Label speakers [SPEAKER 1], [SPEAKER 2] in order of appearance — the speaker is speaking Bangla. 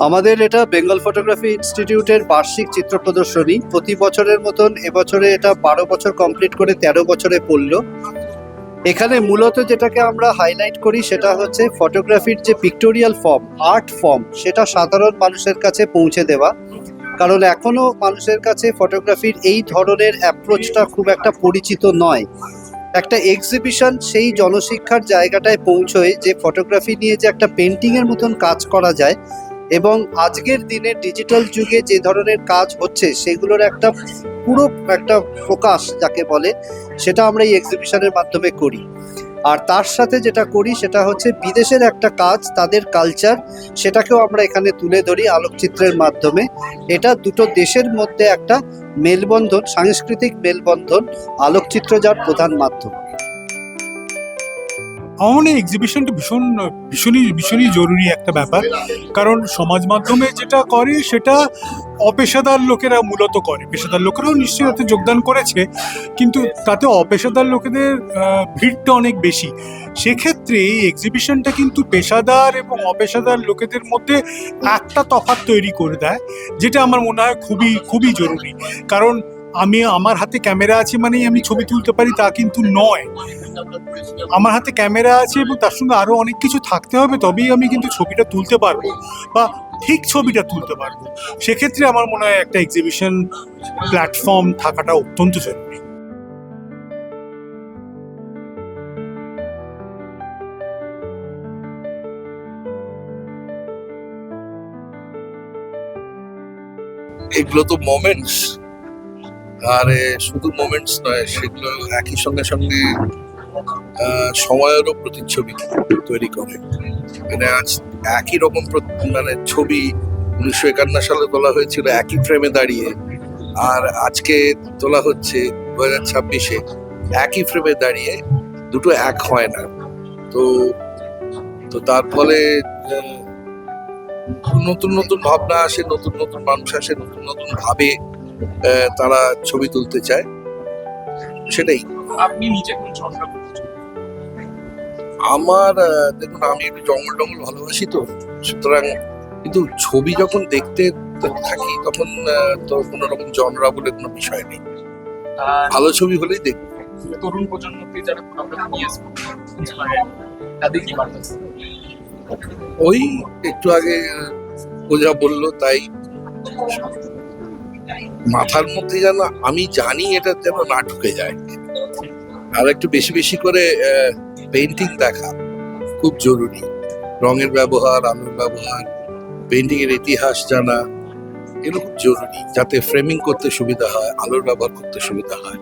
[SPEAKER 1] আমাদের এটা বেঙ্গল ফটোগ্রাফি ইনস্টিটিউটের বার্ষিক চিত্র প্রদর্শনী। প্রতি বছরের মতন এবছরে এটা বারো বছর কমপ্লিট করে তেরো বছরে পড়ল। এখানে মূলত যেটাকে আমরা হাইলাইট করি সেটা হচ্ছে ফটোগ্রাফির যে পিক্টোরিয়াল ফর্ম আর্ট ফর্ম সেটা সাধারণ মানুষের কাছে পৌঁছে দেওয়া। কারণ এখনও মানুষের কাছে ফটোগ্রাফির এই ধরনের অ্যাপ্রোচটা খুব একটা পরিচিত নয়। একটা এক্সিবিশন সেই জনশিক্ষার জায়গাটায় পৌঁছয় যে ফটোগ্রাফি নিয়ে যে একটা পেন্টিংয়ের মতন কাজ করা যায়। এবং আজকের দিনে ডিজিটাল যুগে যে ধরনের কাজ হচ্ছে, সেগুলোর একটা পুরো একটা প্রকাশ যাকে বলে, সেটা আমরা এই এক্সিবিশনের মাধ্যমে করি। আর তার সাথে যেটা করি, সেটা হচ্ছে বিদেশের একটা কাজ, তাদের কালচার সেটাকেও আমরা এখানে তুলে ধরি আলোকচিত্রের মাধ্যমে। এটা দুটো দেশের মধ্যে একটা মেলবন্ধন, সাংস্কৃতিক মেলবন্ধন, আলোকচিত্র যার প্রধান মাধ্যম।
[SPEAKER 2] আমার এক্সিবিশনটা ভীষণ, ভীষণই ভীষণই জরুরি একটা ব্যাপার। কারণ সমাজ মাধ্যমে যেটা করে সেটা অপেশাদার লোকেরা মূলত করে। পেশাদার লোকেরাও নিশ্চয়ই তাতে যোগদান করেছে, কিন্তু তাতে অপেশাদার লোকেদের ভিড়টা অনেক বেশি। সেক্ষেত্রে এই এক্সিবিশনটা কিন্তু পেশাদার এবং অপেশাদার লোকেদের মধ্যে একটা তফাৎ তৈরি করে দেয়, যেটা আমার মনে হয় খুবই খুবই জরুরি। কারণ আমি আমার হাতে ক্যামেরা আছে মানেই আমি ছবি তুলতে পারি, তা কিন্তু নয়। আমার হাতে ক্যামেরা আছে এবং তার সঙ্গে আরও অনেক কিছু থাকতে হবে, তবেই আমি কিন্তু ছবিটা তুলতে পারব বা ঠিক ছবিটা তুলতে পারব। সেক্ষেত্রে আমার মনে হয় একটা এক্সিবিশন প্ল্যাটফর্ম থাকাটা অত্যন্ত জরুরি।
[SPEAKER 3] এগুলো তো মোমেন্টস আর, শুধু মোমেন্টস নয়, সেগুলো একই সঙ্গে সঙ্গে সময়েরও প্রতিচ্ছবি তৈরি করে। মানে আজ একই রকম মানে ছবি উনিশশো একান্ন সালে তোলা হয়েছিল, একই ফ্রেমে দাঁড়িয়ে, আর আজকে তোলা হচ্ছে দু হাজার ছাব্বিশে, একই ফ্রেমে দাঁড়িয়ে দুটো এক হয় না। তো তো তার ফলে নতুন নতুন ভাবনা আসে, নতুন নতুন মানুষ আসে, নতুন নতুন ভাবে তারা ছবি তুলতে চায় সেটাই।
[SPEAKER 4] আপনি নিজে কোন করছেন
[SPEAKER 3] আমার দেখুন আমি একটু জঙ্গল টঙ্গল ভালোবাসি তো সুতরাং কিন্তু ছবি যখন দেখতে থাকি তখন তো কোনো রকম জনরা বলে কোনো বিষয় নেই। ভালো ছবি হলেই দেখব।
[SPEAKER 4] তরুণ প্রজন্মকে যারা তাদের কি বার্তা
[SPEAKER 3] ওই একটু আগে পূজা বলল তাই মাথার মধ্যে যেন আমি জানি এটা যেন না ঢুকে যায়। আর একটু বেশি বেশি করে পেন্টিং দেখা খুব জরুরি। রঙের ব্যবহার, আলোর ব্যবহার পেন্টিং এর ইতিহাস জানা, এগুলো খুব জরুরি। যাতে ফ্রেমিং করতে সুবিধা হয়, আলোর ব্যবহার করতে সুবিধা হয়।